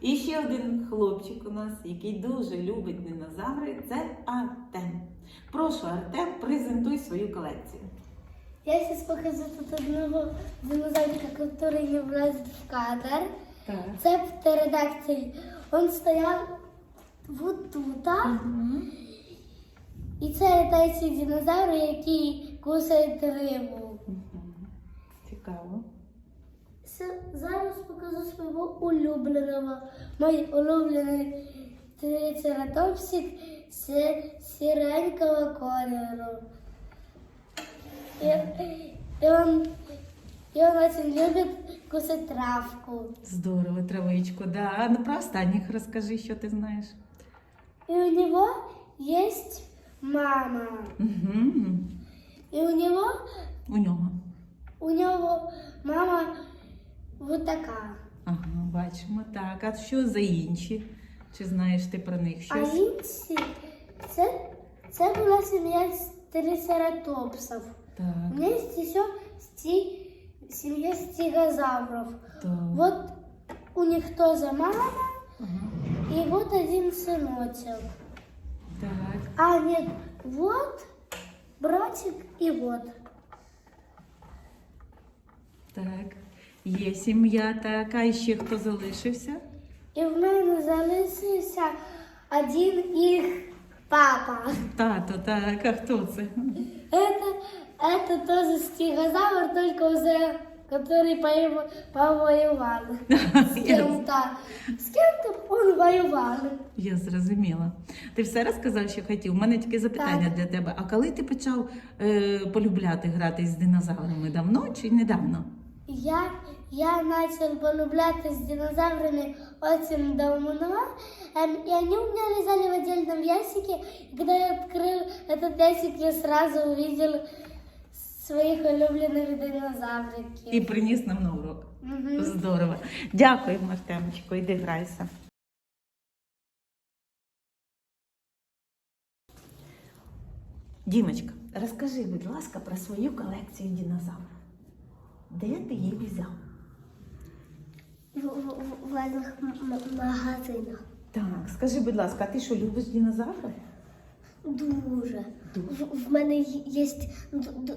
І ще один хлопчик у нас, який дуже любить динозаври, це Артем. Прошу, Артем, презентуй свою колекцію. Я сейчас покажу тут одного динозаврика, который не влазит в кадр. Так. Це птеродактиль. Он стояв вот тут. І це літаючий динозавр, який кусає рибу. Свого улюбленого. Мій улюблений трицератопсик це сіренького кольору. І, і, он, і он очень любить кусать травку. Здорово, травичку. Да. А ну про останніх розкажи, що ти знаєш. И у него есть мама. Угу. И у него, У нього. у него мама вот такая. Ага, бачимо. Так, а що за інші? Чи знаєш ти про них А інші, це, це була сім'я з трицератопсів. Так, У меня есть еще сти, семья стегозавров. так. Вот у них тоже мама, Ага. и вот один сыночек. Так. А нет, вот братик и вот. Так, є сім'я така, і ще хто залишився? І в мене залишився один їх папа. Тато, так, а хто це? Это, это тоже стегозавр, только уже который поево- повоевал. С кем-то. С кем-то он воевал. Я зрозуміла. Ти все розказав, що хотів. У мене таке запитання Так. для тебе. А коли ти почав е, полюбляти грати з динозаврами? Давно чи недавно? Я, я начал полюбляться с динозаврами очень давно, эм, и они у меня лежали в отдельном ящике. И когда я открыл этот ящик, я сразу увидел своих улюбленных динозавриков. І приніс нам на урок. Мгм. Здорово. Дякую, Артемочко, іди грайся. Дімочка, розкажи, будь ласка, про свою колекцію динозаврів. Де ти їх взяв? М- магазинах. Так, скажи, будь ласка, а ти що любиш динозаврів? Дуже. Дуже. В, в мене є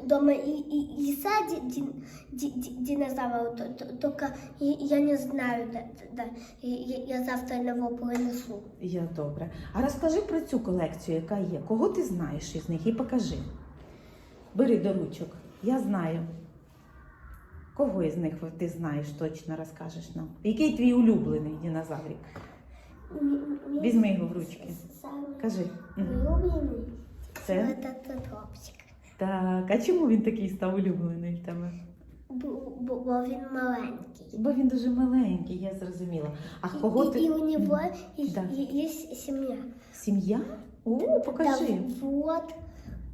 вдома і, і, і саді ді, ді, ді, динозавр, тільки я не знаю, де, де. Я, я завтра його принесу. Я добре. А розкажи про цю колекцію, яка є. Кого ти знаєш із них і покажи. Бери до ручок. Я знаю. Кого із них ти знаєш, точно розкажеш нам. Який твій улюблений динозаврик? Візьми його в ручки. Кажи. Улюблений Це? топчик. Так, а чому він такий став улюблений в тебе? Бо, бо, він маленький. Бо він дуже маленький, я зрозуміла. А кого і, ти. і у нього Да. є, сім'я. Сім'я? О, покажи. Да, вот,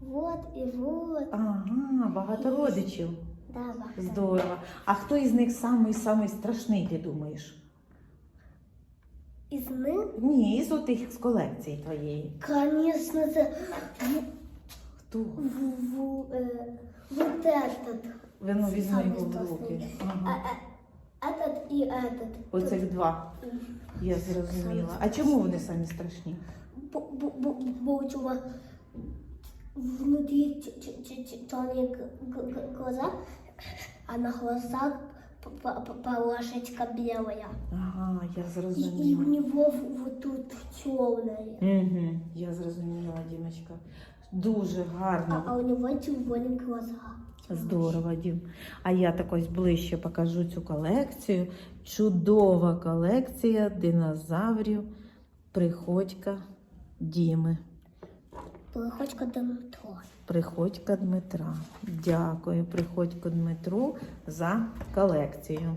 вот і вот. Ага, багато родичів. Да, багато. Здорово. А хто із них самий самий страшний, ти думаєш? Із них, Ні, із отих з колекції твоєї. звісно, це Хто? в, в, е, вот этот. Воно візьме Самий його в страшний. руки. А, Ага. а, этот і этот. Оцих два. Я зрозуміла. А чому вони самі страшні? Бо, бо, бо, бо у цього внутрі ч- ч- ч- ч- черні г- г- г- глаза, а на глазах полошечка белая. Ага, я И, и у зрозуміла. него вот тут черное. Угу, я зрозуміла, Дімочка. Дуже А, гарно. а у него червоные глаза. Здорово, Дім. А я так ось ближче покажу цю колекцію. Чудова колекція динозаврів Приходька Діми. Приходька Дмитро. Приходько Дмитра. Дякую, Приходько Дмитру за колекцію.